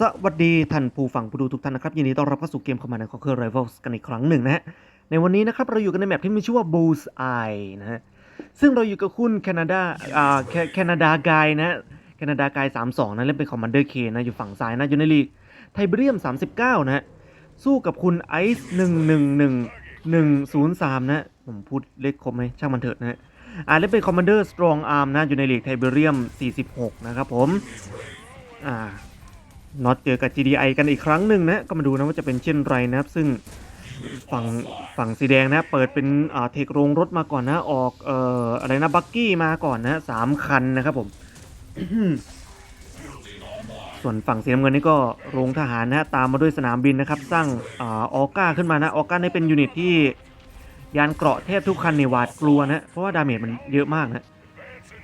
สวัสดีท่านผู้ฟังผู้ดูทุกท่านนะครับ ยินดีต้อนรับเข้าสู่เกมคอมมานด์ของเคอร์ Rivals กันอีกครั้งหนึ่งนะฮะ ในวันนี้นะครับ เราอยู่กันในแมปที่มีชื่อว่า Bull's Eye นะฮะ ซึ่งเราอยู่กับคุณแคนาดาอ่าแคนาดากายนะแคนาดากาย32 นะ เล่นเป็นคอมมานเดอร์เคนะ อยู่ฝั่งซ้ายนะ อยู่ในลีกไทเบเรียม 39 นะฮะ สู้กับคุณไอซ์111 103 นะ ผมพูดเลขครบไหมช่างมันเถอะนะฮะอ่าเล่นเป็นคอมมานเดอร์สตรองอาร์มนะ อยู่ในลีกไทเบรียม 46 นะครับผม อ่า น็อตเจอกับ GDI กันอีกครั้งหนึ่งนะก็มาดูนะว่าจะเป็นเช่นไรนะครับ ซึ่งฝั่งฝั่งสีแดงนะ เปิดเป็นอ่าเทคโรงรถมาก่อนนะ ออกเอ่ออะไรนะบักกี้มาก่อนนะสามคันนะครับผม ส่วนฝั่งสีน้ำเงินนี่ก็โรงทหารนะตามมาด้วยสนามบินนะครับ สร้างอ่าออก้าขึ้นมานะออก้านี่เป็นยูนิตที่ยานเกราะแทบทุกคันในหวาดกลัวนะเพราะว่าดาเมจมันเยอะมากนะ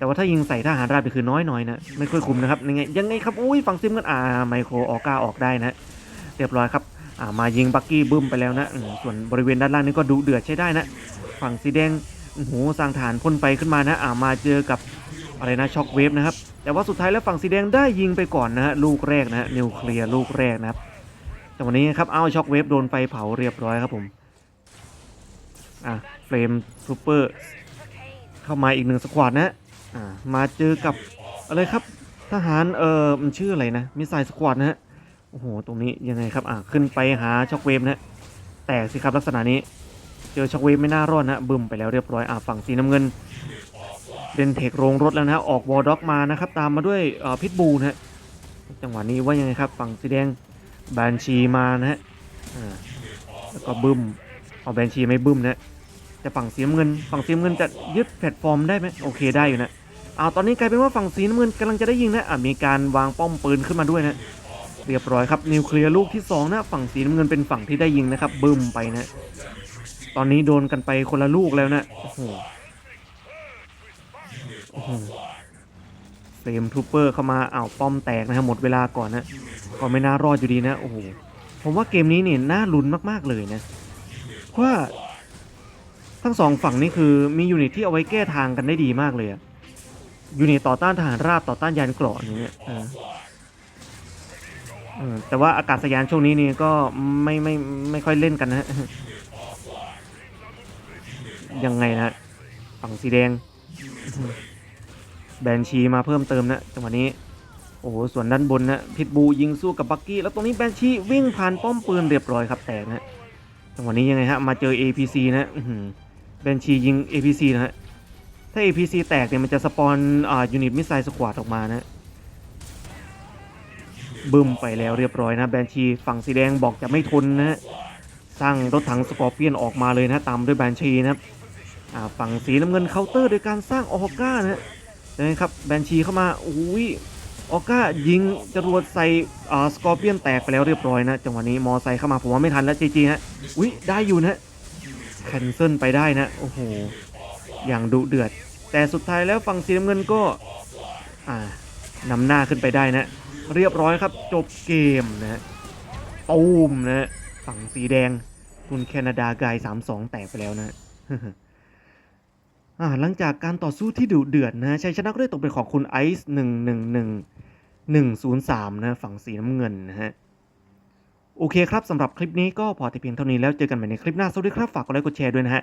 แต่ว่าถ้ายิงใส่ทหารราบคือน้อยหน่อยนะไม่ค่อยคุมนะครับยังไงยังไงครับอุ้ยฝั่งซิมกันอ่าไมโครออก้าออกได้นะเรียบร้อยครับอ่ามายิงบักกี้บึ้มไปแล้วนะส่วนบริเวณด้านล่างนี่ก็ดูเดือดใช้ได้นะ ฝั่งสีแดงโอ้โหสร้างฐานพ่นไฟขึ้นมานะอ่ามาเจอกับอะไรนะช็อคเวฟนะครับแต่ว่าสุดท้ายแล้วฝั่งสีแดงได้ยิงไปก่อนนะฮะลูกแรกนะฮะนิวเคลียร์ลูกแรกนะครับแต่วันนี้ครับเอาช็อคเวฟโดนไฟเผาเรียบร้อยครับผมอะเฟรมซูเปอร์เข้ามาอีกหนึ่งสควอตนะ อ่ามาเจอกับอะไรครับ ทหารเออมันชื่ออะไรนะมิสไซล์สควอตนะฮะโอ้โหตรงนี้ยังไงครับอ่าขึ้นไปหาช็อคเวฟนะแตกสิครับลักษณะนี้ เจอช็อคเวฟไม่น่ารอดนะบึมไปแล้วเรียบร้อยอ่าฝั่งสีน้ำเงินเดนเทคโรงรถแล้วนะฮะออกวอลด็อกมานะครับตามมาด้วยเอ่อพิทบูนะฮะจังหวะนี้ว่ายังไงครับฝั่งสีแดงแบนชีมานะฮะอ่าแล้วก็บึมเอาแบนชีไม่บึมนะแต่ฝั่งสีน้ำเงิน ฝั่งสีน้ำเงินจะยึดแพลตฟอร์มได้ไหมโอเคได้อยู่นะ เอาตอนนี้กลายเป็นว่าฝั่งสีน้ำเงินกำลังจะได้ยิงนะอะมีการวางป้อมปืนขึ้นมาด้วยนะเรียบร้อยครับนิวเคลียร์ลูกที่สองนะฝั่งสีน้ำเงินเป็นฝั่งที่ได้ยิงนะครับบึ้มไปนะตอนนี้โดนกันไปคนละลูกแล้วนะโอ้โหโอ้โหเฟรมทูเปอร์เข้ามาอ้าวป้อมแตกนะครับหมดเวลาก่อนนะก็ไม่น่ารอดอยู่ดีนะโอ้โหผมว่าเกมนี้เนี่ยน่าลุ้นมากๆเลยนะเพราะว่าทั้งสองฝั่งนี่คือมียูนิตที่เอาไว้แก้ทางกันได้ดีมากเลยอะ ยูนิตต่อต้านทหารราบต่อต้านยานเกราะอย่างเงี้ยแต่ว่าอากาศยานช่วงนี้นี่ก็ไม่ไม่ไม่ค่อยเล่นกันนะยังไงนะฝั่งสีแดง แบนชีมาเพิ่มเติมนะจังหวะนี้ โอ้โห ส่วนด้านบนนะพิทบูยิงสู้กับบักกี้ แล้วตรงนี้แบนชีวิ่งผ่านป้อมปืนเรียบร้อยครับแตกนะจังหวะนี้ยังไงฮะ มาเจอ APC นะแบนชียิง APC นะฮะ ถ้า APC แตกเนี่ยมันจะสปอนอ่ายูนิตมิสไซล์สควอตออกมานะบึ้มไปแล้วเรียบร้อยนะแบนชีฝั่งสีแดงบอกจะไม่ทนนะฮะสร้างรถถังสกอร์เปียนออกมาเลยนะตามด้วยแบนชีนะครับฝั่งสีน้ำเงินเคาน์เตอร์โดยการสร้างออก้านะนะครับแบนชีเข้ามาอุ้ยออก้ายิงจรวดใส่อ่าสกอร์เปียนแตกไปแล้วเรียบร้อยนะจังหวะนี้มอไซค์เข้ามาผมว่าไม่ทันแล้วจีจีฮะอุ้ยได้อยู่นะแคนเซิลไปได้นะโอ้โห อย่างดุเดือด แต่สุดท้ายแล้วฝั่งสีน้ำเงินก็นำหน้าขึ้นไปได้นะ เรียบร้อยครับจบเกมนะตูมนะฝั่งสีแดงคุณแคนาดากาย3-2 แตกไปแล้วนะหลังจากการต่อสู้ที่ดุเดือดนะชัยชนะก็ได้ตกเป็นของคุณไอซ์111 103นะฝั่งสีน้ำเงินนะฮะโอเคครับสำหรับคลิปนี้ก็พอแต่เพียงเท่านี้แล้วเจอกันใหม่ในคลิปหน้า สวัสดีครับ ฝากกดไลค์กดแชร์ด้วยนะฮะ